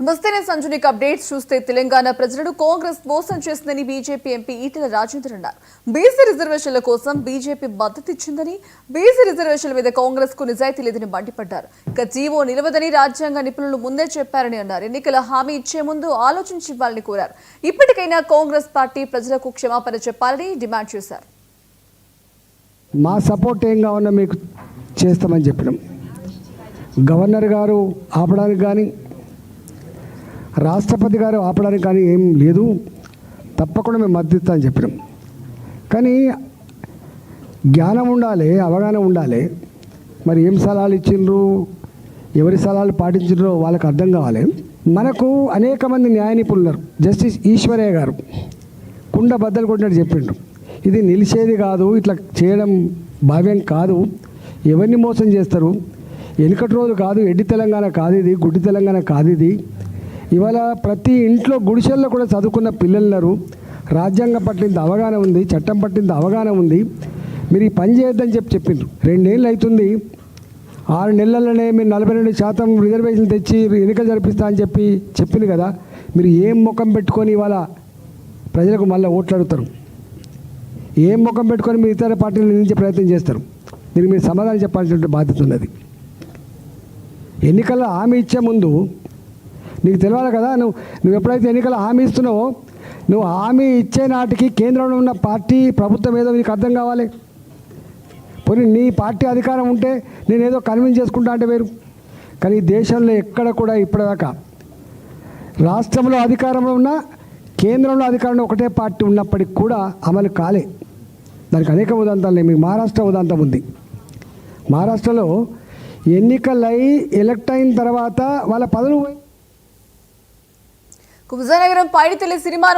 నమస్తే నేను సంజునిక్ అప్డేట్స్ చూస్తే తెలంగాణ ప్రజలను కాంగ్రెస్ మోసం చేసిందని బీజేపీ ఎంపీ ఈటెల రాజేందర్ అన్నారు. బీసీ రిజర్వేషన్ల కోసం బీజేపీ మద్దతు ఇచ్చిందని బీసీ రిజర్వేషన్ల మీద కాంగ్రెస్కు నిజాయితీ లేదని మండిపడ్డారు. ఇక జీవో నిలవదని రాజ్యాంగ నిపుణులు ముందే చెప్పారని అన్నారు. ఎన్నికల హామీ ఇచ్చే ముందు ఆలోచించి ఇవ్వాలని కోరారు. ఇప్పటికైనా కాంగ్రెస్ పార్టీ ప్రజలకు క్షమాపణ చెప్పాలని డిమాండ్ చేశారు. మా సపోర్ట్ ఏం కావాలన్నా మీకు చేస్తామని చెప్పినాం. గవర్నర్ గారు ఆపడానికి కానీ రాష్ట్రపతి గారు ఆపడానికి కానీ ఏం లేదు. తప్పకుండా మేము మద్దతు అని చెప్పినాం. కానీ జ్ఞానం ఉండాలి అవగాహన ఉండాలి. మరి ఏం సలహాలు ఇచ్చిండ్రు? ఎవరి సలహాలు పాటించిండ్రో వాళ్ళకి అర్థం కావాలి. మనకు అనేక మంది న్యాయ నిపుణులు ఉన్నారు. జస్టిస్ ఈశ్వరయ్య గారు కుండ బద్దలు కొట్టినట్టు చెప్పిండ్రు. ఇది నిలిచేది కాదు ఇట్లా చేయడం భావ్యం కాదు. ఎవరిని మోసం చేస్తారు? వెనుకటి రోజు కాదు ఎడ్డి తెలంగాణ కాదు ఇది గుడ్డి తెలంగాణ కాదు ఇది. ఇవాళ ప్రతి ఇంట్లో గుడిసెల్లో కూడా చదువుకున్న పిల్లలున్నారు. రాజ్యాంగం పట్ల ఇంత అవగాహన ఉంది చట్టం పట్ల ఇంత అవగాహన ఉంది. మీరు ఈ పని చేయొద్దని చెప్పి చెప్పిండ్రు. రెండేళ్ళు అవుతుంది ఆరు నెలలనే మీరు నలభై రెండు శాతం రిజర్వేషన్ తెచ్చి ఎన్నికలు జరిపిస్తా అని చెప్పి చెప్పింది కదా. మీరు ఏం ముఖం పెట్టుకొని ఇవాళ ప్రజలకు మళ్ళీ ఓట్లు అడుగుతారు ఏం ముఖం పెట్టుకొని మీరు ఇతర పార్టీలు నిందించే ప్రయత్నం చేస్తారు? దీనికి మీరు సమాధానం చెప్పాల్సిన బాధ్యత ఉన్నది. ఎన్నికల్లో హామీ ఇచ్చే ముందు నీకు తెలియాలి కదా? నువ్వు నువ్వు ఎప్పుడైతే ఎన్నికల హామీ ఇస్తున్నావో నువ్వు హామీ ఇచ్చే నాటికి కేంద్రంలో ఉన్న పార్టీ ప్రభుత్వం ఏదో నీకు అర్థం కావాలి. పోనీ నీ పార్టీ అధికారం ఉంటే నేను ఏదో కన్విన్స్ చేసుకుంటా అంటే వేరు. కానీ ఈ దేశంలో ఎక్కడ కూడా ఇప్పటిదాకా రాష్ట్రంలో అధికారంలో ఉన్న కేంద్రంలో అధికారంలో ఒకటే పార్టీ ఉన్నప్పటికి కూడా అమలు కాలే. దానికి అనేక ఉదాంతాలు మీకు మహారాష్ట్ర ఉదాంతం ఉంది. మహారాష్ట్రలో ఎన్నికలై ఎలక్ట్ అయిన తర్వాత వాళ్ళ పదవులు పోయి విజయనగరం పైడితల్లి సినిమాను